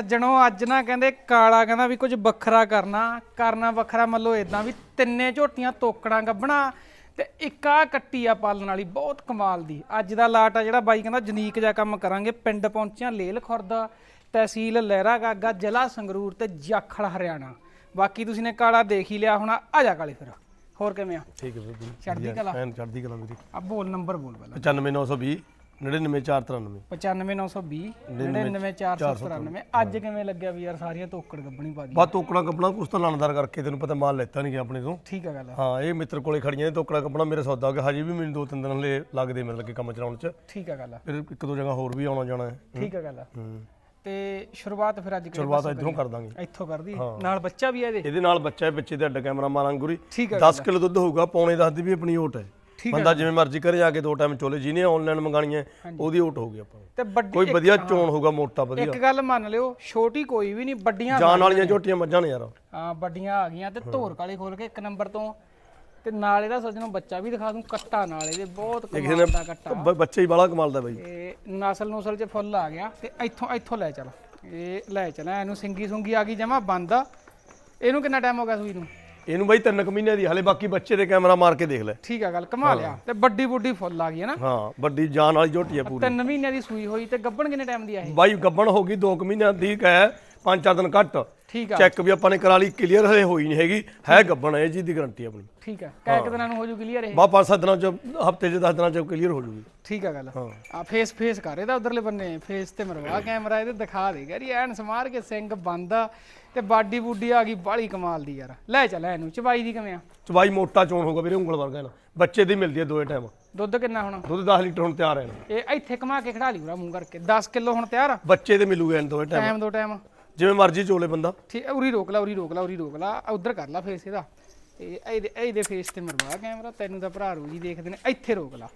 ਸੱਜਣੋ ਅੱਜ ਨਾ ਕਹਿੰਦੇ ਕਾਲਾ ਕਹਿੰਦਾ ਵੀ ਕੁਝ ਵੱਖਰਾ ਕਰਨਾ ਕਰਨਾ ਵੱਖਰਾ ਮੱਲੋ ਇਦਾਂ ਵੀ ਤਿੰਨੇ ਝੋਟੀਆਂ ਤੋਕੜਾਂ ਗੱਬਣਾ ਤੇ ਇੱਕ ਆ ਕੱਟੀ ਆ ਪਾਲਣ ਵਾਲੀ ਬਹੁਤ ਕਮਾਲ ਦੀ। ਅੱਜ ਦਾ ਲਾਟ ਆ ਜਿਹੜਾ ਬਾਈ ਕਹਿੰਦਾ ਜਨੀਕ ਜਿਹਾ ਕੰਮ ਕਰਾਂਗੇ ਪਿੰਡ ਪਹੁੰਚਿਆ ਲੇਲ ਖੁਰਦ ਤਹਿਸੀਲ ਲਹਿਰਾ ਗਾਗਾ ਜ਼ਿਲ੍ਹਾ ਸੰਗਰੂਰ ਤੇ ਜਾਖਲ ਹਰਿਆਣਾ। ਬਾਕੀ ਤੁਸੀਂ ਨੇ ਕਾਲਾ ਦੇਖ ਹੀ ਲਿਆ ਹੋਣਾ ਆ ਜਾ ਕਾਲੇ ਫਿਰ। ਹੋਰ ਕਿਵੇਂ ਆ? ਠੀਕ ਹੈ ਵੀਰੇ ਚੜ੍ਹਦੀ ਕਲਾ? ਐਨ ਚੜ੍ਹਦੀ ਕਲਾ ਵੀਰੇ ਆ ਬੋਲ ਨੰਬਰ ਬੋਲ ਪਹਿਲਾਂ। 95920 99493 95920 99493 ਅੱਜ ਕਿਵੇਂ ਲੱਗਿਆ ਵੀ ਯਾਰ ਸਾਰੀਆਂ ਤੋਕੜ ਗੱਬਣੀ ਪਾ ਦੀ ਬਾ ਤੋਕੜਾ ਕੱਪਣਾ ਕੁਛ ਤਾਂ ਲਾਣਦਾਰ ਕਰਕੇ ਤੈਨੂੰ ਪਤਾ ਮਾਲ ਲੈਤਾ ਨਹੀਂ ਗਿਆ ਆਪਣੇ ਤੋਂ। ਠੀਕ ਆ ਗੱਲ ਹਾਂ ਇਹ ਮਿੱਤਰ ਕੋਲੇ ਖੜੀਆਂ ਨੇ ਤੋਕੜਾ ਕੱਪਣਾ ਮੇਰੇ ਸੌਦਾ ਹੋ ਗਿਆ। ਹਜੇ ਵੀ ਮੈਨੂੰ ਦੋ ਤਿੰਨ ਦਿਨ ਹਲੇ ਲੱਗਦੇ ਮੇਰੇ ਲੱਗੇ ਕੰਮ ਚਲਾਉਣ ਚ। ਠੀਕ ਆ ਗੱਲ ਫਿਰ ਇੱਕ ਦੋ ਜਗ੍ਹਾ ਹੋਰ ਵੀ ਆਉਣਾ ਜਾਣਾ ਹੈ। ਠੀਕ ਆ ਗੱਲ ਹੂੰ। ਤੇ ਸ਼ੁਰੂਆਤ ਫਿਰ ਅੱਜ ਕਿਹੜੇ ਸ਼ੁਰੂਆਤ ਇਧਰੋਂ ਕਰ? ਦਾਂਗੇ? ਇੱਥੋਂ ਕਰਦੀ? ਨਾਲ ਬੱਚਾ ਵੀ ਆ ਇਹਦੇ? ਇਹਦੇ ਨਾਲ ਬੱਚਾ ਹੈ ਪਿੱਛੇ ਤੇ ਅੱਡ ਕੈਮਰਾ ਮਾਰਾਂਗੇ ਗੁਰੀ ਠੀਕ ਆ 10 ਕਿਲੋ ਦੁੱਧ ਹੋਊਗਾ ਪੌਣੇ 10 ਦੀ ਵੀ ਆਪਣੀ ਓਟ ਹੈ। ਬੰਦਾ ਜਿਵੇਂ ਮਰਜ਼ੀ ਕਰੇ ਜਾ ਕੇ ਦੋ ਟਾਈਮ ਚੋਲੇ ਜਿਹਨੇ ਆਨਲਾਈਨ ਮੰਗਾਣੀਆਂ ਉਹਦੀ ਓਟ ਹੋਊਗੀ ਆਪਾਂ ਨੂੰ। ਤੇ ਵੱਡੀ ਕੋਈ ਵਧੀਆ ਚੋਣ ਹੋਊਗਾ ਮੋਟਾ ਵਧੀਆ। ਇੱਕ ਗੱਲ ਮੰਨ ਲਿਓ ਛੋਟੀ ਕੋਈ ਵੀ ਨਹੀਂ ਵੱਡੀਆਂ ਜਾਨ ਵਾਲੀਆਂ ਝੋਟੀਆਂ ਮੱਝਾਂ ਨੇ ਯਾਰ। ਹਾਂ ਵੱਡੀਆਂ ਆ ਗਈਆਂ ਤੇ ਧੋਰ ਕਾਲੇ ਖੋਲ ਕੇ ਇੱਕ ਨੰਬਰ ਤੋਂ ਤੇ ਨਾਲ ਇਹਦਾ ਸੱਜਣੋਂ ਬੱਚਾ ਵੀ ਦਿਖਾ ਦੂੰ ਕੱਟਾ ਨਾਲ ਇਹਦੇ ਬਹੁਤ ਕਮਾਲ ਦਾ ਕੱਟਾ। ਬ- ਬੱਚੇ ਹੀ ਬਾਲਾ ਕਮਾਲ ਦਾ ਬਾਈ। ਤੇ ਨਸਲ ਨੁਸਲ ਚ ਫੁੱਲ ਆ ਗਿਆ ਤੇ ਇੱਥੋਂ ਇੱਥੋਂ ਲੈ ਚੱਲ। ਇਹ ਲੈ ਚਲਾ ਇਹਨੂੰ ਸਿੰਗੀ ਸੁੰਗੀ ਆ ਗਈ ਜਮਾ ਬੰਦ ਆ। ਇਹਨੂੰ ਕਿੰਨਾ ਟਾਈਮ ਹੋ ਗਿਆ ਸੂਈ ਨੂੰ? ਇਹਨੂੰ ਬਾਈ ਤਿੰਨ ਕੁ ਮਹੀਨਿਆਂ ਦੀ ਹਲੇ ਬਾਕੀ ਬੱਚੇ ਦੇ ਕੈਮਰਾ ਮਾਰ ਕੇ ਦੇਖ ਲੈ। ਠੀਕ ਆ ਗੱਲ ਕਮਾ ਲਿਆ। ਤੇ ਵੱਡੀ ਬੁੱਢੀ ਫੁੱਲ ਆ ਗਈ ਹੈ ਨਾ? ਹਾਂ ਵੱਡੀ ਜਾਨ ਵਾਲੀ ਝੋਟੀ ਹੈ ਪੂਰੀ। ਤਿੰਨ ਮਹੀਨਿਆਂ ਦੀ ਸੂਈ ਹੋਈ ਤੇ ਗੱਬਣ ਕਿੰਨੇ ਟਾਈਮ ਦੀ ਆ ਇਹ? ਬਾਈ ਗੱਬਣ ਹੋ ਗਈ 2 ਮਹੀਨਿਆਂ ਦੀ ਹੈ ਪੰਜ ਚਾਰ ਦਿਨ ਘੱਟ। ਠੀਕ ਆ। ਚੈੱਕ ਵੀ ਆਪਾਂ ਨੇ ਕਰਾ ਲਈ ਕਲੀਅਰ ਹਲੇ ਹੋਈ ਨਹੀਂ ਹੈਗੀ। ਹੈ ਗੱਬਣ ਇਹ ਚੀਜ਼ ਦੀ ਗਾਰੰਟੀ ਆਪਣੀ। ਠੀਕ ਆ। ਕੈ ਕਿ ਦਿਨਾਂ ਨੂੰ ਹੋ ਜੂ ਕਲੀਅਰ ਇਹ? ਬਾ ਪੰਜ ਸੱਤ ਦਿਨਾਂ ਚ ਹਫ਼ਤੇ ਚ 10 ਦਿਨਾਂ ਚ ਕਲੀਅਰ ਹੋ ਜੂਗੀ। ਠੀਕ ਆ ਗੱਲ। ਆ ਫੇਸ ਫੇਸ ਕਰ ਇਹਦਾ ਉਧਰਲੇ ਬੰਨੇ ਫੇਸ ਤੇ ਮਰਵਾ ਕੈਮਰਾ ਇਹਦੇ ਦਿਖਾ ਦੇ। ਯਾਰ ਐਨ ਸਮਾਰ ਕੇ ਸਿੰਘ ਬੰਦ। ਆ ਤੇ ਬਾਡੀ ਬੂਡੀ ਆ ਗਈ ਬਾਲੀ ਕਮਾਲ ਦੀ ਯਾਰ। ਲੈ ਚੱਲ ਇਹਨੂੰ ਚਬਾਈ ਦੀ ਕਿਵੇਂ ਆ? ਚਵਾਈ ਮੋਟਾ ਚੋਣ ਹੋਊਗਾ ਵੀਰੇ ਉਂਗਲ ਵਰਗਾ ਨਾ ਬੱਚੇ ਦੀ ਮਿਲਦੀ ਹੈ ਦੋਏ ਟਾਈਮ ਦੁੱਧ ਕਿੰਨਾ ਹੁਣ? ਦੁੱਧ 10 ਲੀਟਰ ਹੁਣ ਤਿਆਰ ਹੈ ਨਾ। ਇਹ ਇੱਥੇ ਕਮਾ ਕੇ ਖੜਾ ਲਈ ਉਰਾ ਮੂੰਹ ਕਰਕੇ। 10 ਕਿਲੋ ਹੁਣ ਤਿਆਰ ਆ? ਬੱਚੇ ਦੇ ਮਿਲੂਗਾ ਇਹਨਾਂ ਦੋਏ ਟਾਈਮ ਟਾਈਮ ਦੋ ਟਾਈਮ ਜਿਵੇਂ ਮਰਜ਼ੀ ਚੋਲੇ ਬੰਦਾ। ਠੀਕ ਉਰੀ ਰੋਕ ਲਾ ਉਰੀ ਰੋਕ ਲਾ ਉਰੀ ਰੋਕ ਲਾ। ਉਧਰ ਕਰ ਲਾ ਫੇਸ ਇਹਦਾ। ਇਹ ਇਹਦੇ ਇਹਦੇ ਫੇਸ ਤੇ ਮਰਵਾ ਕੈਮਰਾ ਤੈਨੂੰ ਤਾਂ ਭਰਾ ਰੂ ਜੀ ਦੇਖਦੇ ਨੇ। ਇੱਥੇ ਰੋਕ ਲਾ।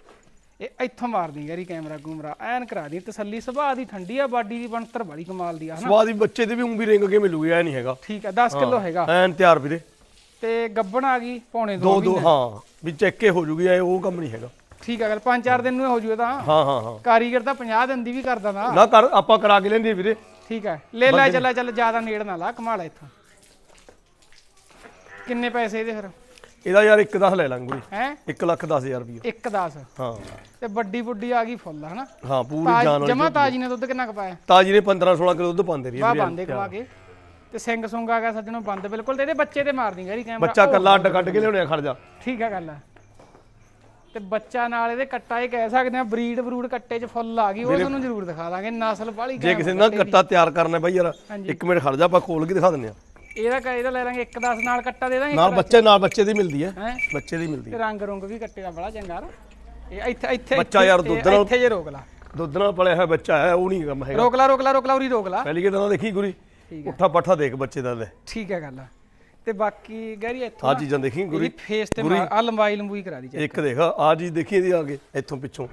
ਇਹ ਇੱਥੋਂ ਮਾਰਦੀ ਯਾਰੀ ਕੈਮਰਾ ਕੂਮਰਾ ਐਨ ਕਰਾ ਦੀ ਤਸੱਲੀ ਸੁਭਾਅ ਦੀ ਠੰਡੀ ਆ ਬਾਡੀ ਦੀ ਬਣਤਰ ਬੜੀ ਕਮਾਲ ਦੀ ਆ ਹਨਾ? ਸਵਾਦ ਹੀ ਬੱਚੇ ਦੇ ਵੀ ਉਂਗੀ ਰਿੰਗ ਕੇ ਮਿਲੂਗੀ ਐ ਨਹੀਂ ਹੈਗਾ। ਠੀਕ ਆ 10 ਕਿਲੋ ਹੈਗਾ। ਐਨ ਤਿਆਰ ਵੀਰੇ ਤੇ ਗੱਬਣ ਆ ਗਈ ਪੌਣੇ ਦੋ ਦੋ ਹਾਂ ਵੀ ਚੈੱਕੇ ਹੋ ਜੂਗੀ ਐ ਉਹ ਕੰਮ ਨਹੀਂ ਹੈਗਾ। ਠੀਕ ਆ ਗੱਲ 5-4 ਦਿਨ ਨੂੰ ਹੋ ਜੂ ਇਹ ਤਾਂ ਹਾਂ ਹਾਂ ਹਾਂ। ਕਾਰੀਗਰ ਤਾਂ 50 ਦਿਨ ਦੀ ਵੀ ਕਰਦਾ ਨਾ। ਨਾ ਕਰ ਆਪਾਂ ਕਰਾ ਕੇ ਲੈਂਦੇ ਵੀਰੇ। ਠੀਕ ਹੈ ਲੈ ਲੈ ਚੱਲ ਚੱਲ ਜ਼ਿਆਦਾ ਨੇੜ ਨਾ ਲਾ ਕਮਾ ਲੈ ਇੱਥੋਂ। ਕਿੰਨੇ ਪੈਸੇ ਇਹਦੇ ਫਿਰ? ਇਹਦਾ ਯਾਰ ਇੱਕ 10 ਲੈ ਲਾਂਗੇ ਹੈ? 1 ਲੱਖ 10000 ਰੁਪਏ 1 10 ਹਾਂ। ਤੇ ਵੱਡੀ ਬੁੱਢੀ ਆ ਗਈ ਫੁੱਲ ਹਨਾ? ਹਾਂ ਪੂਰੀ ਜਾਨ ਵਾਲੀ ਜਮਾ ਤਾਜੀ ਨੇ ਦੁੱਧ ਕਿੰਨਾ ਕਪਾਇਆ ਤਾਜੀ ਨੇ 15 16 ਕਿਲੋ ਦੁੱਧ ਪਾਉਂਦੇ ਰਹੀ ਵਾਹ ਬੰਦੇ ਕਮਾ ਕੇ। ਤੇ ਸਿੰਘ ਸੁੰਗ ਆ ਗਿਆ ਸੱਜਣੋਂ ਬੰਦ ਬਿਲਕੁਲ ਤੇ ਇਹਦੇ ਬੱਚੇ ਤੇ ਮਾਰਦੀ ਗਰੀ ਕੈਮਰਾ ਬੱਚਾ ਕੱਲਾ ਅੱਡ ਕੱਢ ਕੇ ਲਿਆਉਣੇ ਆ, ਖੜ ਜਾ। ਠੀਕ ਆ ਗੱਲ ਤੇ ਬੱਚਾ ਨਾਲ ਇਹਦੇ ਕੱਟਾ ਇਹ ਕਹਿ ਸਕਦੇ ਆ ਬਰੀਡ ਬਰੂਡ ਕੱਟੇ 'ਚ ਫੁੱਲ ਆ ਗਈ ਉਹ ਤੁਹਾਨੂੰ ਜ਼ਰੂਰ ਦਿਖਾ ਦਾਂਗੇ ਨਸਲ ਬਾਲੀ ਜੇ ਕਿਸੇ ਨੇ ਨਾ ਕੱਟਾ ਤਿਆਰ ਕਰਨਾ ਬਾਈ ਯਾਰ ਇੱਕ ਮਿੰਟ ਖੜ ਜਾ ਆਪਾਂ ਖੋਲ ਕੇ ਦਿਖਾ ਦਿੰਨੇ ਆ। ਇਹਦਾ ਕ- ਇਹਦਾ ਲੈ ਲਾਂਗੇ 1 10 ਨਾਲ ਕੱਟਾ ਦੇ ਦਾਂਗੇ ਨਾਲ ਬੱਚੇ ਨਾਲ ਬੱਚੇ ਦੀ ਮਿਲਦੀ ਹੈ। ਹੈ? ਬੱਚੇ ਦੀ ਮਿਲਦੀ ਤੇ ਰੰਗ ਰੁੰਗ ਵੀ ਕੱਟੇ ਦਾ ਬੜਾ ਚੰਗਾ ਨਾ। ਇਹ ਇੱਥੇ ਇੱਥੇ ਬੱਚਾ ਯਾਰ ਦੁੱਧ ਨਾਲ- ਇੱਥੇ ਜੇ ਰੋਕ ਲਾ। ਹੈ ਦੁੱਧ ਨਾਲ ਪਲਿਆ ਹੋਇਆ ਬੱਚਾ ਹੈ ਉਹ ਨਹੀਂ ਕੰਮ ਹੈਗਾ। ਰੋਕ ਲਾ ਰੋਕ ਲਾ ਰੋਕ ਲਾ ਉਰੀ ਰੋਕ ਲਾ। ਪਹਿਲੀ ਕਿ ਤਾਂ ਦੇਖੀ ਗੁਰੀ? ਠੀਕ ਉੱਠਾ ਪੱਠਾ ਦੇਖ ਬੱਚੇ ਦਾ ਲੈ। ਠੀਕ ਹੈ ਗੱਲ। ਤੇ ਬਾਕੀ ਗੈਰੀ ਇੱਥੋਂ ਆ ਚੀਜ਼ਾਂ ਦੇਖੀ ਗੁਰੀ? ਇਹਦੀ ਫੇਸ ਤੇ ਆ ਲੰਬਾਈ ਲੰਬੂਈ ਕਰਾ ਦੀ ਚੈੱਕ। ਇੱਕ ਦੇਖ ਆ ਚੀਜ਼ ਦੇਖੀ ਇਹਦੀ ਆ ਕੇ ਇੱਥੋਂ ਪਿੱਛੋਂ।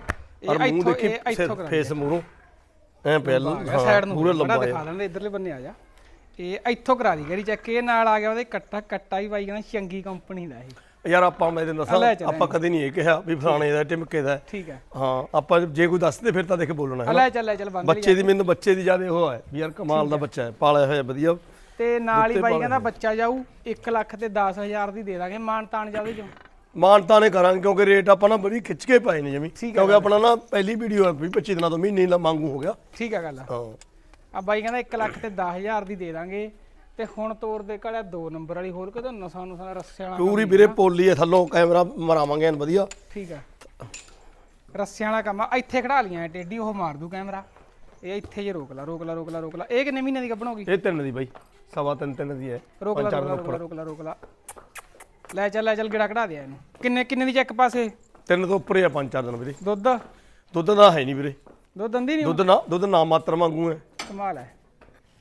ਔਰ ਮੂੰਹ ਇੱਥੋਂ- ਦੇਖੀ ਇਹ ਇੱਥੋਂ ਫੇਸ ਮੂੰਹੋਂ ਐ ਪਹਿਲਾਂ ਸਾਈਡ ਨੂੰ ਪੂਰਾ ਬੜਾ ਲੰਬਾ ਦਿਖਾ ਲੈਂਦੇ ਇਧਰਲੇ ਬੰਨੇ ਆ ਜਾ। ਇਹ ਇੱਥੋਂ ਕਰਾ ਦੀ ਗੈਰੀ ਚੈੱਕ ਇਹ ਨਾਲ ਆ ਗਿਆ ਉਹਦੇ ਕੱਟਾ ਕੱਟਾ ਹੀ ਬਾਈ ਕਹਿੰਦਾ ਚੰਗੀ ਕੰਪਨੀ ਦਾ ਇਹ। ਯਾਰ ਆਪਾਂ ਮੈਂ ਤੈਨੂੰ ਦੱਸਾਂ ਲੈ ਚੱਲ ਆਪਾਂ ਕਦੇ ਨਹੀਂ ਇਹ ਕਿਹਾ ਵੀ ਫਲਾਣੇ ਦਾ ਟਿਮਕੇ ਦਾ। ਠੀਕ ਹੈ। ਹਾਂ ਆਪਾਂ ਜੇ ਕੋਈ ਦੱਸਦੇ ਫਿਰ ਤਾਂ ਦੇਖ ਬੋਲਣਾ ਹੈ ਲੈ ਚੱਲ ਲੈ ਚੱਲ ਬੰਦ ਬੱਚੇ ਦੀ ਮੈਨੂੰ ਬੱਚੇ ਦੀ ਜ਼ਿਆਦਾ ਉਹ ਹੈ ਵੀ ਯਾਰ ਕਮਾਲ ਦਾ ਬੱਚਾ ਹੈ ਪਾਲਿਆ ਹੋਇਆ ਵਧੀਆ। ਤੇ ਨਾਲ ਹੀ ਬਾਈ ਕਹਿੰਦਾ ਬੱਚਾ ਜਾਊ 1 ਲੱਖ ਤੇ 10000 ਦੀ ਦੇ ਦਾਂਗੇ ਮਾਨ ਤਾਨ ਜਾਵੇ ਜੋ ਮਾਨਤਾ ਨੇ ਕਰਾਂਗੇ ਕਿਉਂਕਿ ਰੇਟ ਆਪਾਂ ਨਾ ਬੜੀ ਖਿੱਚ ਕੇ ਪਾਏ ਨੇ ਜਮੀ। ਕਿਉਂਕਿ ਆਪਣਾ ਨਾ ਪਹਿਲੀ ਵੀਡੀਓ ਹੈ ਵੀ 25 ਦਿਨਾਂ ਤੋਂ ਮਹੀਨੇ ਦਾ ਮੰਗੂ ਹੋ ਗਿਆ। ਠੀਕ ਹੈ ਗੱਲ ਹਾਂ। ਆ ਬਾਈ ਕਹਿੰਦਾ 1 ਲੱਖ ਤੇ 10000 ਦੀ ਦੇ ਦਾਂਗੇ। ਤੇ ਹੁਣ ਤੋਰ ਦੇ ਕਾਲਿਆ 2 ਨੰਬਰ ਵਾਲੀ ਹੋਰ ਕਿਤੇ ਨਸਾਂ ਨਸਾਂ ਰੱਸੇ ਵਾਲਾ ਪੂਰੀ ਵੀਰੇ ਪੋਲੀ ਹੈ ਥੱਲੋਂ ਕੈਮਰਾ ਮਰਾਵਾਂਗੇ ਐਨ ਵਧੀਆ। ਠੀਕ ਆ। ਰੱਸਿਆਂ ਵਾਲਾ ਕੰਮ ਆ। ਇੱਥੇ ਖੜਾ ਲੀਆਂ ਟੇਢੀ ਉਹ ਮਾਰ ਦੂ ਕੈਮਰਾ। ਇਹ ਇੱਥੇ ਜੇ ਰੋਕ ਲਾ ਰੋਕ ਲਾ ਰੋਕ ਲਾ ਰੋਕ ਲਾ। ਇਹ ਕਿੰਨੇ ਮਹੀਨੇ ਦੀ ਗੱਭਣ ਹੋ ਗਈ ਇਹ ਤਿੰਨ ਦੀ ਬਾਈ। ਸਵਾ ਤਿੰਨ ਤਿੰਨ ਦੀ ਹੈ। ਰੋਕ ਲਾ ਰੋਕ ਲਾ ਰੋਕ ਲਾ ਰੋਕ ਲਾ ਰੋਕ ਲਾ। ਲੈ ਚੱਲ ਲੈ ਚੱਲ ਗਿੜਾ ਕਢਾ ਦੇ ਇਹਨੂੰ। ਕਿੰਨੇ ਕਿੰਨੇ ਦੀ ਚੈੱਕ ਪਾਸੇ? ਤਿੰਨ ਤੋਂ ਉੱਪਰ ਹੀ ਆ ਪੰਜ ਚਾਰ ਦਿਨ ਵੀਰੇ। ਦੁੱਧ? ਦੁੱਧ ਦਾ ਹੈ ਨਹੀਂ ਵੀਰੇ। ਦੁੱਧ ਦੰਦੀ ਨਹੀਂ ਦੁੱਧ ਨਾ ਦੁੱਧ ਨਾ ਮਾਤਰ ਮੰਗੂ ਹੈ। ਕਮਾਲ ਹੈ।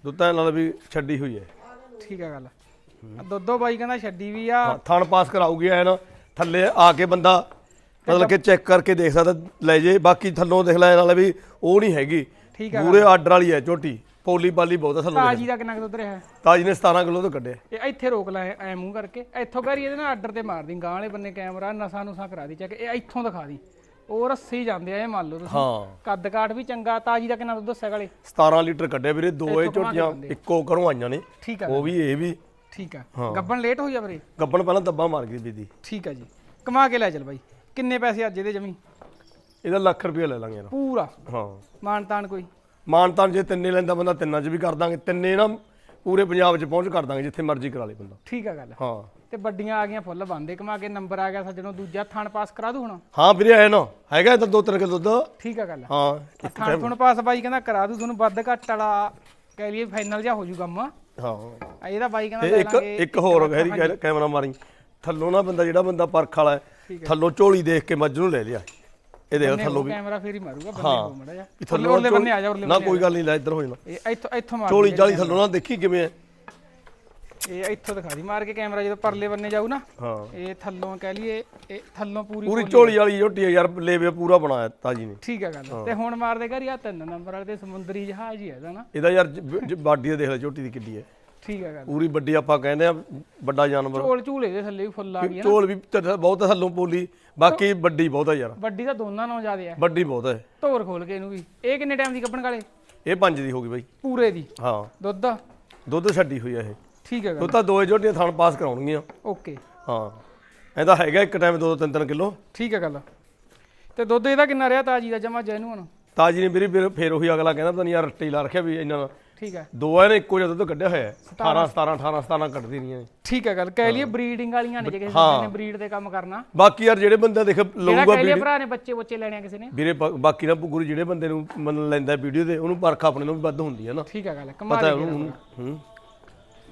ਦੁੱਧ ਨਾਲ ਵੀ ਛੱਡੀ ਹੋਈ ਹੈ। ਠੀਕ ਆ ਗੱਲ। ਆ ਦੁੱਧੋ ਬਾਈ ਕਹਿੰਦਾ ਛੱਡੀ ਵੀ ਆ। ਹਾਂ, ਥਣ ਪਾਸ ਕਰਾਉਗੀ ਐ ਨਾ ਥੱਲੇ ਆ ਕੇ ਬੰਦਾ ਮਤਲਬ ਕਿ ਚੈੱਕ ਕਰਕੇ ਦੇਖ ਸਕਦਾ ਲੈ ਜੇ ਬਾਕੀ ਥੱਲੋਂ ਦੇਖ ਲੈ ਨਾਲ ਵੀ ਉਹ ਨਹੀਂ ਹੈਗੀ। ਠੀਕ ਆ ਪੂਰੇ ਆਰਡਰ ਵਾਲੀ ਹੈ ਝੋਟੀ। ਪੋਲੀ ਪਾਲੀ ਬਹੁਤ ਹੈ ਥੱਲੋਂ ਤਾਜੀ ਦਾ ਕਿੰਨਾ ਕੁ ਦੁੱਧ ਰਿਹਾ? ਤਾਜ ਨੇ 17 ਕਿਲੋ ਤੋਂ ਕੱਢਿਆ। ਇਹ ਇੱਥੇ ਰੋਕ ਲੈ ਐ ਮੂੰਹ ਕਰਕੇ। ਇੱਥੋਂ ਕਰੀ ਇਹਦੇ ਨਾਲ ਆਰਡਰ ਤੇ ਮਾਰ ਦੀ ਗਾਂ ਵਾਲੇ ਬੰਨੇ ਕੈਮਰਾ ਨਸਾਂ ਨੂਸਾਂ ਕਰਾ ਦੀ ਚੈੱਕ। ਇਹ ਇੱਥੋਂ ਦਿਖਾ ਦੀ। ਉਹ ਰੱਸੀ ਜਾਂਦੇ ਆ ਇਹ ਮੰਨ ਲਓ ਤੁਸੀਂ। ਹਾਂ। ਕੱਦ ਕਾਠ ਵੀ ਚੰਗਾ ਤਾਜੀ ਦਾ ਕਿੰਨਾ ਦੁੱਧ ਦੱਸਿਆ ਗਾਲੇ 17 ਲੀਟਰ ਕੱਢਿਆ ਵੀਰੇ ਦੋ ਇਹ ਇੱਥੋਂ ਬਣਾ ਕੇ ਝੋਟੀਆਂ। ਇੱਕੋ ਘਰੋਂ ਆਈਆਂ ਨੇ। ਠੀਕ ਆ ਉਹ ਵੀ ਇਹ ਵੀ। ਠੀਕ ਆ। ਗੱਬਣ ਲੇਟ ਹੋਈ ਆ ਵੀਰੇ ਗੱਬਣ ਪਹਿਲਾਂ ਦੱਬਾ ਮਾਰ ਗਈ ਬੀਦੀ ਠੀਕ ਆ ਜੀ। ਕਮਾ ਕੇ ਲੈ ਚੱਲ ਬਾਈ। ਕਿੰਨੇ ਪੈਸੇ ਅੱਜ ਇਹਦੇ ਜਮੀ? ਇਹਦਾ ਲੱਖ ਰੁਪਏ ਲੈ ਲਾਂਗੇ ਪੂਰਾ? ਹਾਂ। ਮਾਨ ਤਾਨ ਕੋਈ? ਮਾਨਤਾਨ ਜੇ ਤਿੰਨੇ ਲੈਂਦਾ ਬੰਦਾ ਤਿੰਨਾਂ 'ਚ ਵੀ ਕਰ ਦਾਂਗੇ। ਤਿੰਨੇ ਨਾ ਪੂਰੇ ਪੰਜਾਬ 'ਚ ਪਹੁੰਚ ਕਰ ਦਾਂਗੇ ਜਿੱਥੇ ਮਰਜ਼ੀ ਕਰਾ ਲੇ ਬੰਦਾ। ਠੀਕ ਆ ਗੱਲ। ਹਾਂ। ਤੇ ਵੱਡੀਆਂ ਆ ਗਈਆਂ ਫੁੱਲ ਬੰਦੇ ਕਮਾ ਕੇ ਨੰਬਰ ਆ ਗਿਆ ਸੱਜਣੋ ਦੂਜਾ ਥਣ ਪਾਸ ਕਰਾ ਦੂ ਹੁਣ? ਹਾਂ ਵੀਰੇ ਆਏ ਨਾ। ਹੈਗਾ ਤਾਂ ਦੋ ਤਿੰਨ ਕਿਲੋ ਦੁੱਧ। ਠੀਕ ਆ ਗੱਲ। ਹਾਂ ਥਣ ਥੁਣ ਪਾਸ ਬਾਈ ਕਹਿੰਦਾ ਕਰਾ ਦੂ ਤੁਹਾਨੂੰ ਵੱਧ ਘੱਟ ਵਾਲਾ ਕਹਿ ਲਈਏ ਫਾਈਨਲ ਜਿਹਾ ਹੋ ਜੂ ਕੰਮ। ਹਾਂ। ਇਹਦਾ ਬਾਈ ਕਹਿੰਦਾ ਇੱਕ ਇੱਕ ਹੋਰ ਹੈਰੀ ਕੈਮਰਾ ਮਾਰੀ। ਥੱਲੋਂ ਨਾ ਬੰਦਾ ਜਿਹੜਾ ਬੰਦਾ ਪਰਖ ਵਾਲਾ ਥੱਲੋਂ ਝੋਲੀ ਦੇਖ ਕੇ ਮੱਝ ਨੂੰ ਲੈ ਲਿਆ। ਇਹ ਦੇਖ ਥੱਲੋਂ ਵੀ ਕੈਮਰਾ ਫੇਰ ਹੀ ਮਾਰੂਗਾ ਬੰਦੇ ਹਾਂ। ਮੜਾ ਜਾ ਵੀ ਥੱਲੋਂ ਉਰਲੇ ਬੰਨੇ ਆ ਜਾ ਉਰਲੇ ਨਾ ਬੰਨੇ ਕੋਈ ਗੱਲ ਨਹੀਂ ਲੈ ਇੱਧਰ ਹੋ ਜਾਣਾ। ਇਹ ਇੱਥੋਂ ਇੱਥੋਂ ਮਾਰ ਝੋਲੀ ਜਾਲੀ ਥੱਲੋਂ ਨਾ ਦੇਖੀ ਕਿਵੇਂ ਹੈ ਇਹ ਇੱਥੋਂ ਦਿਖਾ ਦੀ ਮਾਰ ਕੇ ਕੈਮਰਾ ਜਦੋਂ ਪਰਲੇ ਬੰਨੇ ਜਾਊ ਨਾ ਹਾਂ। ਇਹ ਥੱਲੋਂ ਕਹਿ ਲਈਏ ਇਹ ਥੱਲੋਂ ਪੂਰੀ ਪੂਰੀ ਝੋਲੀ ਵਾਲੀ ਝੋਟੀ ਹੈ ਯਾਰ ਲੇਵੇ ਪੂਰਾ ਬਣਾਇਆ ਤਾਜੀ ਨੇ। ਠੀਕ ਹੈ ਗੱਲ। ਤੇ ਹੁਣ ਮਾਰ ਦੇ ਘਰ ਆ ਤਿੰਨ ਨੰਬਰ ਵਾਲੇ ਤੇ ਸਮੁੰਦਰੀ ਜਹਾਜ਼ ਹੀ ਹੈ ਇਹਦਾ ਨਾ। ਇਹਦਾ ਯਾਰ ਜ- ਜ- ਬਾਡੀ ਦੇ ਦੇਖ ਲੈ ਝੋਟੀ ਦੀ ਕਿੱਡੀ ਹੈ ਠੀਕ ਹੈ ਗੱਲ। ਪੂਰੀ ਵੱਡੀ ਆਪਾਂ ਕਹਿੰਦੇ ਆ ਵੱਡਾ ਜਾਨਵਰ। ਝੋਲ ਝੂਲੇ ਦੇ ਥੱਲੇ ਵੀ ਫੁੱਲ ਆ ਗਈ ਹੈ ਝੋਲ ਵੀ ਬਹੁਤ ਥੱਲੋਂ ਪੋਲੀ ਬਾਕੀ ਵੱਡੀ ਬਹੁਤ ਹੈ ਯਾਰ। ਵੱਡੀ ਤਾਂ ਦੋਨਾਂ ਨਾਲੋਂ ਜ਼ਿਆਦਾ ਹੈ ਵੱਡੀ ਬਹੁਤ ਹੈ ਧੋਰ ਖੋਲ ਕੇ ਇਹਨੂੰ ਵੀ। ਇਹ ਕਿੰਨੇ ਟਾਈਮ ਦੀ ਕੱਪਣ ਕਾਲੇ? ਇਹ ਪੰਜ ਦੀ ਹੋ ਗਈ ਬਾਈ। ਪੂਰੇ ਦੀ? ਹਾਂ। ਦੁੱਧ ਦੁੱਧ ਛੱਡੀ ਹੋਈ ਹੈ ਇਹ। ਠੀਕ ਹੈ ਗੱਲ। ਦੁੱਧ ਤਾਂ ਦੋਏ ਝੋਟੀਆਂ ਥਣ ਪਾਸ ਕਰਾਉਣਗੀਆਂ। ਓਕੇ ਹਾਂ। ਇਹਦਾ ਹੈਗਾ ਇੱਕ ਟਾਈਮ ਦੋ ਦੋ ਤਿੰਨ ਤਿੰਨ ਕਿਲੋ। ਠੀਕ ਹੈ ਗੱਲ। ਤੇ ਦੁੱਧ ਇਹਦਾ ਕਿੰਨਾ ਰਿਹਾ ਤਾਜੀ ਦਾ ਜਮਾ ਜੈਨੂਨ ਤਾਜੀ ਨੇ ਵੀਰੇ ਫਿਰ ਫੇਰ ਉਹੀ ਅਗਲਾ ਕਹਿੰਦਾ ਪਤਾ ਨਹੀਂ ਯਾਰ ਰੱਟੇ ਹੀ ਲਾ ਰੱਖਿਆ ਵੀ ਇਹਨਾਂ ਦਾ ਠੀਕ ਹੈ। ਦੋਆਂ ਨੇ ਇੱਕੋ ਜਿਹਾ ਦੁੱਧ ਕੱਢਿਆ ਹੋਇਆ ਹੈ। 18 17 18 17 ਕੱਢਦੀ ਰਹੀਆਂ ਨੇ। ਠੀਕ ਹੈ ਗੱਲ। ਕਹਿ ਲਈਏ ਬਰੀਡਿੰਗ ਵਾਲੀਆਂ ਨੇ ਜੇ ਕਿਸੇ ਨੇ ਬਰੀਡ ਦੇ ਕੰਮ ਕਰਨਾ। ਬਾਕੀ ਯਾਰ ਜਿਹੜੇ ਬੰਦੇ ਦੇਖ ਲਊਗਾ ਲਈਏ ਭਰਾ ਨੇ ਬੱਚੇ ਬੱਚੇ ਲੈਣੇ ਆ ਕਿਸੇ ਨੇ। ਵੀਰੇ ਬਾਕੀ ਨਾ ਗੁਰੂ ਜਿਹੜੇ ਬੰਦੇ ਨੂੰ ਮੰਨ ਲੈਂਦਾ ਵੀਡੀਓ ਤੇ ਉਹਨੂੰ ਪਰਖ ਆਪਣੇ ਨੂੰ ਵੀ ਵੱਧ ਹੁੰਦੀ ਹੈ ਨਾ। ਠੀਕ ਹੈ ਗੱਲ ਕਮਾਲ ਪਤਾ ਉਹਨੂੰ। ਹੂੰ।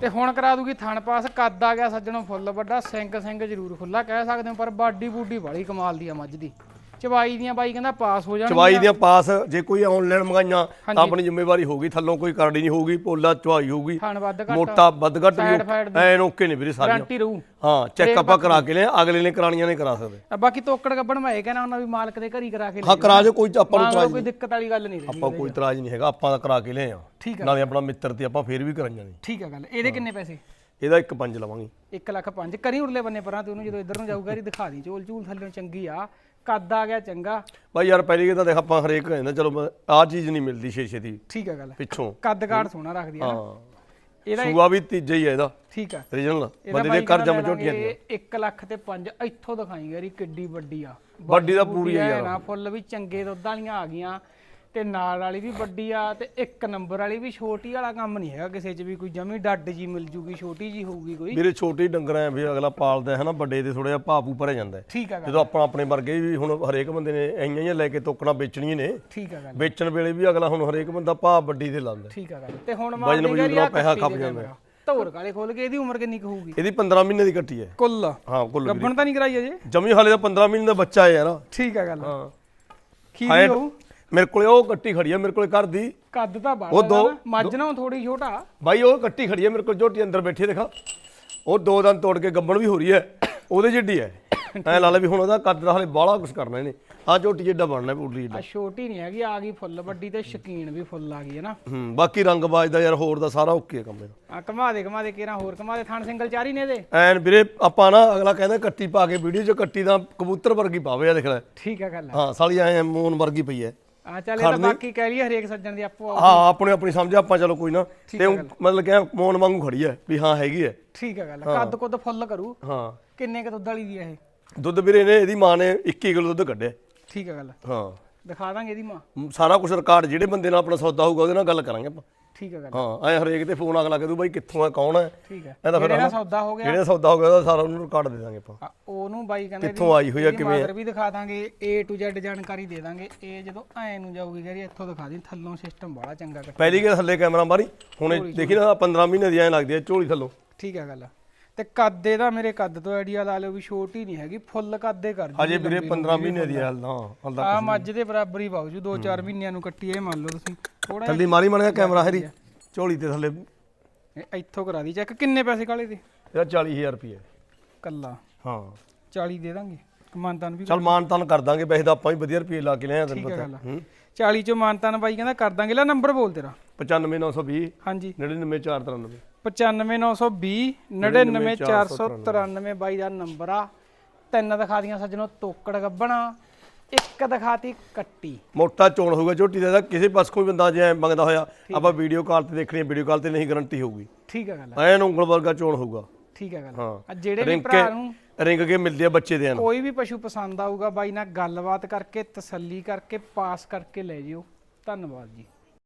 ਤੇ ਹੁਣ ਕਰਾ ਦੂਗੀ ਥਣ ਪਾਸ ਕੱਦ ਆ ਗਿਆ ਸੱਜਣੋਂ ਫੁੱਲ ਵੱਡਾ ਸਿੰਘ ਸਿੰਘ ਜ਼ਰੂਰ ਖੁੱਲਾ ਕਹਿ ਸਕਦੇ ਹੋ ਪਰ ਬਾਡੀ ਬੂਡੀ ਵਾਲੀ ਕਮਾਲ ਦੀ ਆ ਮੱਝ ਦੀ। ਚਵਾਈ ਦੀਆਂ ਬਾਈ ਕਹਿੰਦਾ ਪਾਸ ਹੋ ਜਾਣ ਚਵਾਈ ਦੀਆਂ ਪਾਸ ਜੇ ਕੋਈ ਆਨਲਾਈਨ ਮੰਗਾਈਆਂ ਤਾਂ ਆਪਣੀ ਜ਼ਿੰਮੇਵਾਰੀ ਹੋਊਗੀ ਥੱਲੋਂ ਕੋਈ ਕਰੜੀ ਨਹੀਂ ਹੋਊਗੀ ਪੋਲਾ ਚਵਾਈ ਹੋਊਗੀ। ਥਣ ਵੱਧ ਘੱਟ। ਮੋਟਾ ਵੱਧ ਘੱਟ ਵੀ ਐਨ ਓਕੇ ਨੇ ਵੀਰੇ ਸਾਰੀਆਂ। ਗਾਰੰਟੀ ਰਹੂ। ਹਾਂ ਚੈੱਕ ਆਪਾਂ ਕਰਾ ਕੇ ਲਿਆ ਅਗਲੇ ਨੇ ਕਰਾਣੀਆਂ ਨੇ ਕਰਾ ਸਕਦੇ। ਬਾਕੀ ਤੋਕੜ ਗੱਬਣ ਮੈਂ ਇਹ ਕਹਿਣਾ ਉਹਨਾਂ ਵੀ ਮਾਲਕ ਦੇ ਘਰ ਕਰਾ ਕੇ ਹਾਂ ਕਰਾ ਜੋ ਕੋਈ ਆਪਾਂ ਨੂੰ ਕੋਈ ਦਿੱਕਤ ਵਾਲੀ ਗੱਲ ਨਹੀਂ ਰਹੀ। ਆਪਾਂ ਕੋਈ ਇਤਰਾਜ਼ ਨਹੀਂ ਹੈਗਾ ਆਪਾਂ ਤਾਂ ਕਰਾ ਕੇ ਲਿਆ ਆ। ਠੀਕ ਨਾਲੇ ਆਪਣਾ ਮਿੱਤਰ ਤੇ ਆਪਾਂ ਫੇਰ ਵੀ ਕਰਾਈਆਂ ਨੇ। ਠੀਕ ਹੈ ਗੱਲ। ਇਹਦੇ ਕਿੰਨੇ ਪੈਸੇ? ਇਹਦਾ ਇੱਕ ਪੰਜ ਲਵਾਂਗੇ। 1 ਲੱਖ 5 ਕਰੀ ਉਰਲੇ ਬੰਨੇ ਪਰਾਂ ਤੇ ਉਹਨੂੰ ਜਦੋਂ ਇੱਧਰ ਨੂੰ ਜਾਊਗਾ ਇਹਦੀ ਦਿਖਾ ਦੀ। ਝੋਲ ਝੂਲ ਥੱਲੇ ਚੰਗੀ ਆ। ਕੱਦ ਆ ਗਿਆ ਚੰਗਾ। ਬਾਈ ਯਾਰ ਪਹਿਲੀ ਤਾਂ ਦੇਖ ਆਪਾਂ ਹਰੇਕ ਕਹਿੰਦਾ ਚਲੋ ਆਹ ਚੀਜ਼ ਨਹੀਂ ਮਿਲਦੀ ਛੇ ਛੇ ਦੀ। ਠੀਕ ਹੈ ਗੱਲ। ਪਿੱਛੋਂ। ਕੱਦ ਕਾਠ ਸੋਹਣਾ ਰੱਖਦੀ ਆ ਨਾ। ਹਾਂ। ਇਹਦਾ ਸੂਆ ਵੀ ਤੀਜਾ ਹੀ ਹੈ ਇਹਦਾ। ਠੀਕ ਆ। ਰੀਜਨਲ ਬੰਦੇ ਦੇ ਘਰ ਜਮ ਝੋਟੀਆਂ ਦੀਆਂ। 1 ਲੱਖ ਤੇ 5 ਇੱਥੋਂ ਦਿਖਾਈ ਗਰੀ ਕਿੱਡੀ ਵੱਡੀ ਆ। ਵੱਡੀ ਤਾਂ ਪੂਰੀ ਆ ਹੈ ਨਾ ਫੁੱਲ ਵੀ ਚੰਗੇ ਦੁੱਧ ਵਾਲੀਆਂ ਆ ਗਈਆਂ। ਤੇ ਨਾਲ ਵਾਲੀ ਵੀ ਵੱਡੀ ਆ ਤੇ ਇੱਕ ਨੰਬਰ ਵਾਲੀ ਵੀ ਛੋਟੀ ਵਾਲਾ ਕੰਮ ਨਹੀਂ ਹੈਗਾ ਕਿਸੇ 'ਚ ਵੀ ਕੋਈ ਜਮੀ ਡੱਡ ਜੀ ਮਿਲ ਜੂਗੀ ਛੋਟੀ ਜੀ ਹੋਊਗੀ ਕੋਈ। ਮੇਰੇ ਛੋਟੇ ਡੰਗਰ ਐ ਵੀ ਅਗਲਾ ਪਾਲਦਾ ਹੈ ਨਾ ਵੱਡੇ ਤੇ ਥੋੜਾ ਜਿਹਾ ਭਾਪੂ ਭਰਿਆ ਜਾਂਦਾ ਹੈ। ਠੀਕ ਆ ਗੱਲ। ਜਦੋਂ ਆਪਾਂ ਆਪਣੇ ਵਰਗੇ ਵੀ ਹੁਣ ਹਰੇਕ ਬੰਦੇ ਨੇ ਐਈਆਂ ਹੀ ਲੈ ਕੇ ਤੋਕਣਾ ਵੇਚਣੀਆਂ ਨੇ ਠੀਕ ਆ ਗੱਲ। ਵੇਚਣ ਵੇਲੇ ਵੀ ਅਗਲਾ ਹੁਣ ਹਰੇਕ ਬੰਦਾ ਭਾਅ ਵੱਡੀ ਤੇ ਲਾਉਂਦਾ ਠੀਕ ਆ ਗੱਲ। ਤੇ ਹੁਣ ਵਜਨ ਮਾਰ ਵਜੂਦ ਨਾਲ ਪੈਸਾ ਖੱਪ ਜਾਂਦਾ ਹੈ। ਧੌਰ ਕਾਲੇ ਖੋਲ ਕੇ ਇਹਦੀ ਉਮਰ ਕਿੰਨੀ ਕੁ ਹੋਊਗੀ? ਇਹਦੀ 15 ਮਹੀਨੇ ਦੀ ਕੱਟੀ ਹੈ। ਕੁੱਲ? ਹਾਂ ਕੁੱਲ ਵੀਰੇ। ਗੱਬਣ ਤਾਂ ਨਹੀਂ ਕਰਾਈ ਅਜੇ? ਜਮੀ ਹਾਲੇ ਦਾ 15 ਮਹੀਨੇ ਦਾ ਬੱਚਾ ਹੈ ਯਾਰ। ਠੀਕ ਆ ਗੱਲ। ਹਾਂ। ਹਾਈਟ ਹੋਊ? ਮੇਰੇ ਕੋਲੇ ਉਹ ਕੱਟੀ ਖੜੀ ਹੈ ਮੇਰੇ ਕੋਲੇ ਘਰ ਦੀ। ਕੱਦ ਤਾਂ ਉਹ ਦੋ- ਮੱਝ ਨਾ ਥੋੜੀ ਛੋਟਾ। ਬਾਈ ਉਹ ਕੱਟੀ ਖੜੀ ਹੈ ਮੇਰੇ ਕੋਲ ਝੋਟੀ ਅੰਦਰ ਬੈਠੀ ਦੇਖਾ। ਉਹ ਦੋ ਦੰਦ ਤੋੜ ਕੇ ਗੱਬਣ ਵੀ ਹੋ ਰਹੀ ਹੈ ਉਹਦੇ ਜਿੱਡੀ ਹੈ। ਐ ਲਾ ਲੈ ਵੀ ਹੁਣ ਉਹਦਾ ਕੱਦ ਦਾ ਹਲੇ ਬਾਹਲਾ ਕੁਝ ਕਰਨਾ ਇਹਨੇ। ਆ ਝੋਟੀ ਜਿੱਡਾ ਬਣਨਾ ਪੂਰੀ ਜਿੱਡਾ। ਆ ਛੋਟੀ ਨਹੀਂ ਹੈਗੀ ਆ ਗਈ ਫੁੱਲ ਵੱਡੀ ਤੇ ਸ਼ਕੀਨ ਵੀ ਫੁੱਲ ਆ ਗਈ ਹੈ ਨਾ। ਹੂੰ ਬਾਕੀ ਰੰਗ ਬਾਜ ਦਾ ਯਾਰ ਹੋਰ ਦਾ ਸਾਰਾ ਓਕੇ ਕੰਮ ਇਹਦਾ। ਆ ਕਮਾ ਦੇ ਕਮਾ ਦੇ ਕੇਰਾ ਹੋਰ ਕਮਾ ਦੇ ਥਣ ਸਿੰਗਲ ਚਾਰੀ ਨੇ ਇਹਦੇ। ਐਨ ਵੀਰੇ ਆਪਾਂ ਨਾ ਅਗਲਾ ਕਹਿੰਦਾ ਕੱਟੀ ਪਾ ਕੇ ਵੀਡੀਓ 'ਚ ਕੱਟੀ ਦਾ ਕਬੂਤਰ ਵਰਗੀ ਪਾਵੇ ਆ ਦੇਖ ਲੈ। ਠੀਕ ਆ ਗੱਲ ਹਾਂ ਸਾਲੀ ਐ ਮੂਨ ਵਰਗੀ ਪਈ ਐ। ਆ ਚੱਲ ਇਹ ਤਾਂ ਬਾਕੀ ਕਹਿ ਲਈ ਹਰੇਕ ਸੱਜਣ ਦੀ ਆਪੋ ਹਾਂ ਆਪਣੇ ਆਪਣੀ ਸਮਝ ਆਪਾਂ ਚਲੋ ਕੋਈ ਨਾ। ਤੇ ਮਤਲਬ ਕਿ ਮੂਨ ਵਾਂਗੂ ਖੜੀ ਐ ਵੀ ਹਾਂ ਹੈਗੀ ਐ। ਠੀਕ ਆ ਗੱਲ ਕੱਦ ਕੁੱਦ ਫੁੱਲ ਕਰੂ। ਹਾਂ। ਕਿੰਨੇ ਕ ਦੁੱਧ ਵਾਲੀ ਦੀ ਆ ਇਹ? ਦੁੱਧ ਵੀਰੇ ਨੇ ਇਹਦੀ ਮਾਂ ਨੇ 21 ਕਿਲੋ ਦੁੱਧ ਕੱਢਿਆ। ਠੀਕ ਆ ਗੱਲ। ਹਾਂ। ਦਿਖਾ ਦਾਂਗੇ ਇਹਦੀ ਮਾਂ। ਮ, ਸਾਰਾ ਕੁਝ ਰਿਕਾਰਡ ਜਿਹੜੇ ਬੰਦੇ ਨਾਲ ਆਪਣਾ ਸੌਦਾ ਹੋਊਗਾ ਉਹਦੇ ਨਾਲ ਗੱਲ ਕਰਾਂਗੇ ਆਪਾਂ। ਠੀਕ ਗੱਲ। ਹਾਂ ਐ ਹਰੇਕ ਤੇ ਫੋਨ ਅਗਲਾ ਕਹਦੂ ਬਾਈ ਕਿੱਥੋਂ ਆ ਕੌਣ ਹੈ ਠੀਕ ਆ। ਇਹਦਾ ਫਿਰ ਜਿਹੜੇ ਸੌਦਾ ਹੋ ਗਿਆ। ਜਿਹੜੇ ਸੌਦਾ ਹੋਊਗਾ ਉਹਦਾ ਸਾਰਾ ਉਹਨੂੰ ਰਿਕਾਰਡ ਦੇ ਦਾਂਗੇ ਆਪਾਂ। ਆ, ਉਹਨੂੰ ਬਾਈ ਕਹਿੰਦਾ ਕਿੱਥੋਂ ਆਈ ਹੋਈ ਆ, ਕਿਵੇਂ ਆ? ਮਾਦਰ ਵੀ ਦਿਖਾ ਦਾਂਗੇ A to Z ਜਾਣਕਾਰੀ ਦੇ ਦਾਂਗੇ। ਇਹ ਜਦੋਂ ਐ ਨੂੰ ਜਾਊਗੀ ਕਹਿੰਦੀ ਇੱਥੋਂ ਦਿਖਾ ਦੀ ਥੱਲੋਂ ਸਿਸਟਮ ਬੜਾ ਚੰਗਾ ਕੱਟ ਪਹਿਲੀ ਕੇ ਥੱਲੇ ਕੈਮਰਾ ਮਾਰੀ ਹੁਣੇ ਦੇਖੀ ਨਾ 15 ਮਹੀਨੇ ਦੀ ਐ ਲੱਗਦੀ ਐ ਝੋਲੀ ਥੱਲੋਂ। ਠੀਕ ਆ ਗੱਲ। ਤੇ ਕੱਦ ਇਹਦਾ ਮੇਰੇ ਕੱਦ ਤੋਂ ਆਈਡੀਆ ਲਾ ਲਿਓ ਵੀ ਛੋਟੀ ਨਹੀਂ ਹੈਗੀ ਫੁੱਲ ਕੱਦੇ ਕਰ ਹਜੇ ਵੀਰੇ 15 ਮਹੀਨੇ ਦੀ ਐ ਹਾਂ ਹਲਦਾ ਆ ਮੱਝ ਦੇ ਬਰਾਬਰ ਹੀ ਪਾਉ ਜੂ 2-4 ਮਹੀਨਿਆਂ ਨੂੰ ਕੱਟੀ ਇਹ ਮੰਨ ਲਓ ਤੁਸੀਂ। ਥੋੜਾ ਥੱਲੇ ਮਾਰੀ ਮਣਿਆ ਕੈਮਰਾ ਹੈਰੀ। ਝੋਲੀ ਤੇ ਥੱਲੇ। ਇੱਥੋਂ ਕਰਾ ਦੀ ਚੈੱਕ ਕਿੰਨੇ ਪੈਸੇ ਕਾਲੇ ਦੇ? ਇਹਦਾ 40000 ਰੁਪਏ ਕੱਲਾ। ਹਾਂ। 40 ਦੇ ਦਾਂਗੇ। ਕਮਾਨਤਾਨ ਵੀ ਚਲ ਮਾਨ ਤਾਨ ਕਰ ਦਾਂਗੇ ਵੈਸੇ ਤਾਂ ਆਪਾਂ ਵੀ ਵਧੀਆ ਰੁਪਏ ਲਾ ਕੇ ਲਿਆ ਤੈਨੂੰ ਠੀਕ ਪਤਾ। ਗੱਲ 40 ਚੋਂ ਮਾਨਤਾਨ ਬਾਈ ਕਹਿੰਦਾ ਕਰ ਦਾਂਗੇ। ਲੈ ਨੰਬਰ ਬੋਲ ਤੇਰਾ। 95920 ਹਾਂਜੀ। 99493 95920 99493 ਬਾਈ ਦਾ ਨੰਬਰ ਆ। ਤਿੰਨ ਦਿਖਾ ਦੀਆਂ ਸੱਜਣੋ ਤੋਕੜ ਗੱਬਣਾ ਇੱਕ ਦਿਖਾਤੀ ਕੱਟੀ। ਮੋਟਾ ਚੋਣ ਹੋਊਗਾ ਝੋਟੀ ਦਾ ਇਹਦਾ ਕਿਸੇ ਪਾਸ ਕੋਈ ਬੰਦਾ ਜੇ ਐਂ ਮੰਗਦਾ ਹੋਇਆ ਆਪਾਂ ਵੀਡੀਓ ਕਾਲ ਤੇ ਦੇਖਣੀ ਹੈ ਵੀਡੀਓ ਕਾਲ ਤੇ ਨਹੀਂ ਗਾਰੰਟੀ ਹੋਊਗੀ। ਠੀਕ ਹੈ ਗੱਲ ਐਨ ਉਂਗਲ ਵਰਗਾ ਚੋਣ ਹੋਊਗਾ। ਠੀਕ ਹੈ ਗੱਲ ਹਾਂ। ਆ ਜਿਹੜੇ ਵੀ ਭਰਾ ਨੂੰ ਰਿੰਗ ਕੇ ਮਿਲਦੇ ਆ ਬੱਚੇ ਦੇ ਨਾਲ ਕੋਈ ਵੀ ਪਸ਼ੂ ਪਸੰਦ ਆਊਗਾ ਬਾਈ ਨਾਲ ਗੱਲਬਾਤ ਕਰਕੇ ਤਸੱਲੀ ਕਰਕੇ ਪਾਸ ਕਰਕੇ ਲੈ ਜਿਓ। ਧੰਨਵਾਦ ਜੀ।